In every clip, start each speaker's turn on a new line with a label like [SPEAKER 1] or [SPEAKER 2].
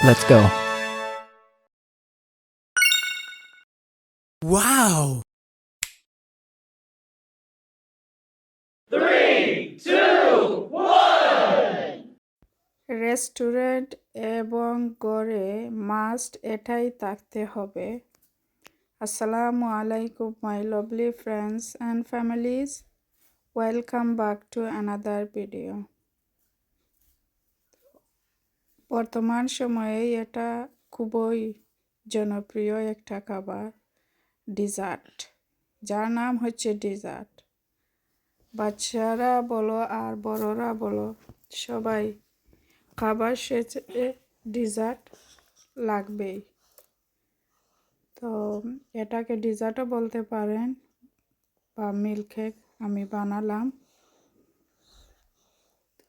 [SPEAKER 1] Let's go.
[SPEAKER 2] Wow!
[SPEAKER 3] Restaurant এবং গড়ে must এটাই থাকতে হবে আসসালামু আলাইকুম my lovely friends and families welcome back to another video বর্তমান সময়ে এটা খুবই জনপ্রিয় একটা খাবার ডিজার্ট যার নাম হচ্ছে ডিজার্ট বাচ্চারা বলো আর বড়রা বলো, সবাই খাবার শেষে ডিজার্ট লাগবেই। তো এটাকে ডিজার্টও বলতে পারেন বা মিল্ক কেক আমি বানালাম।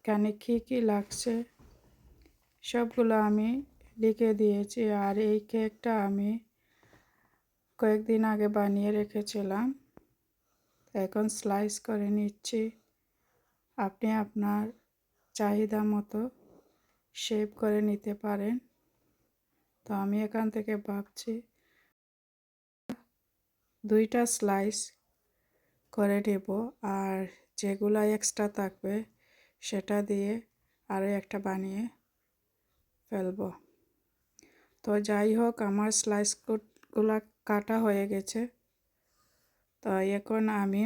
[SPEAKER 3] কেন কী কী লাগছে? সবগুলো আমি লিখে দিয়েছি আর এই কেকটা আমি কয়েকদিন আগে বানিয়ে রেখেছিলাম। এখন স্লাইস করে নিচ্ছি। আপনি আপনার চাহিদা মতো শেপ করে নিতে পারেন। তো আমি এখান থেকে ভাবছি দুইটা স্লাইস করে নেব আর যেগুলো এক্সট্রা থাকবে সেটা দিয়ে আরও একটা বানিয়ে ফেলব। তো যাই হোক আমার স্লাইসগুলো কাটা হয়ে গেছে। তো এখন আমি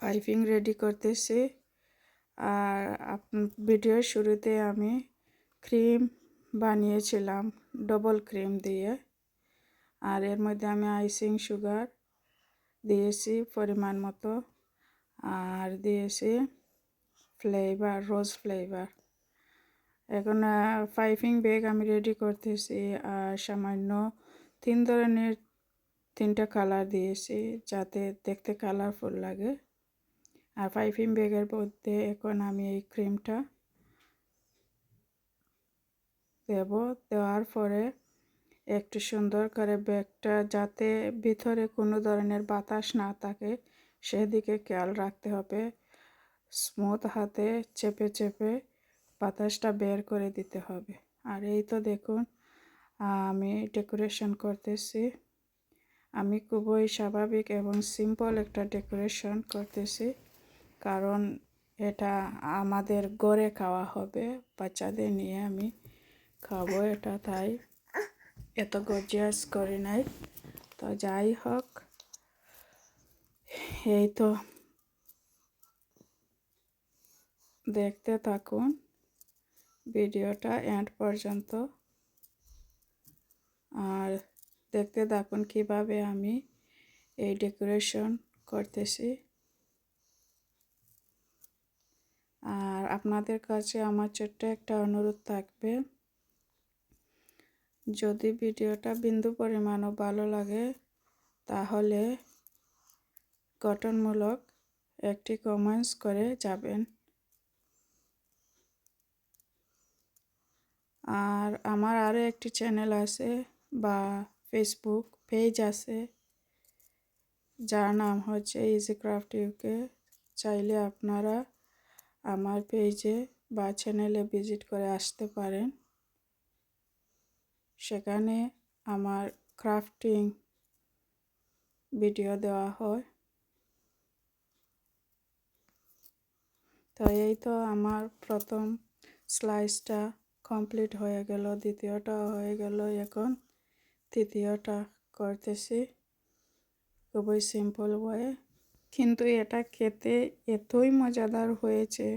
[SPEAKER 3] পাইপিং রেডি করতেছি। আর ভিডিওর শুরুতে আমি ক্রিম বানিয়েছিলাম ডবল ক্রিম দিয়ে। আর এর মধ্যে আমি আইসিং সুগার দিয়েছি পরিমাণ মতো। আর দিয়েছি ফ্লেভার রোজ ফ্লেভার এখন পাইপিং ব্যাগ আমি রেডি করতেছি আর সামান্য তিন ধরনের তিনটা কালার দিয়েছি যাতে দেখতে কালারফুল লাগে। আর পাইপিং ব্যাগের মধ্যে এখন আমি এই ক্রিমটা দেব। দেওয়ার পরে একটু সুন্দর করে ব্যাগটা যাতে ভিতরে কোনো ধরনের বাতাস না থাকে, সেদিকে খেয়াল রাখতে হবে। স্মুথ হাতে চেপে চেপে বাতাসটা বের করে দিতে হবে। আর এই তো দেখুন, আমি ডেকোরেশন করতেছি। আমি খুবই স্বাভাবিক এবং সিম্পল একটা ডেকোরেশন করতেছি। কারণ এটা আমাদের গড়ে খাওয়া হবে, বাচ্চাদের নিয়ে আমি খাব এটা, তাই এত গজিয়াস করে নাই। তো যাই হোক, এই তো দেখতে থাকুন। ভিডিওটা এন্ড পর্যন্ত। আর দেখতে থাকুন কীভাবে আমি এই ডেকোরেশন করতেছি। আর আপনাদের কাছে আমার ছোট্ট একটা অনুরোধ থাকবে, যদি ভিডিওটা বিন্দু পরিমাণও ভালো লাগে, তাহলে গঠনমূলক একটি কমেন্টস করে যাবেন। আর আমার আরও একটি চ্যানেল আছে বা ফেসবুক পেজ আছে, যার নাম হচ্ছে ইজি ক্রাফট ইউকে চাইলে আপনারা আমার পেজে বা চ্যানেলে ভিজিট করে আসতে পারেন। সেখানে আমার ক্রাফটিং ভিডিও দেওয়া হয়। তো এই তো আমার প্রথম স্লাইসটা কমপ্লিট হয়ে গেল, দ্বিতীয়টা হয়ে গেল, এখন তৃতীয়টা করতেছি। খুবই সিম্পল ওয়ে কিন্তু এটা খেতে এতই মজাদার হয়েছে,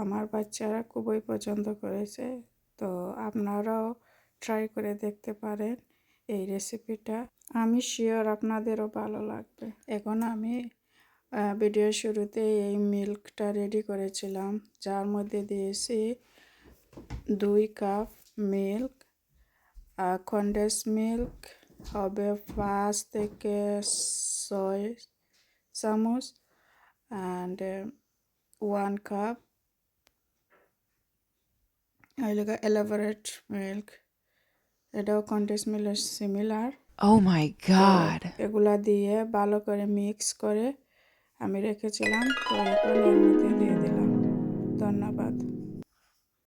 [SPEAKER 3] আমার বাচ্চারা খুবই পছন্দ করেছে। তো আপনারাও ট্রাই করে দেখতে পারেন এই রেসিপিটা আমি শিওর আপনাদেরও ভালো লাগবে। এখন আমি ভিডিওর শুরুতে এই মিল্কটা রেডি করেছিলাম। যার মধ্যে দিয়েছি দুই কাপ মিল্ক কন্ডেন্স মিল্ক হবে পাঁচ থেকে ছয় চামচ অ্যান্ড ওয়ান কাপ এলাকা এলাবোরেট মিল্ক এটাও condense milk similar
[SPEAKER 1] Oh my god.
[SPEAKER 3] এগুলা দিয়ে ভালো করে মিক্স করে আমি রেখেছিলাম তো এর মধ্যে দিয়ে দিলাম। ধন্যবাদ।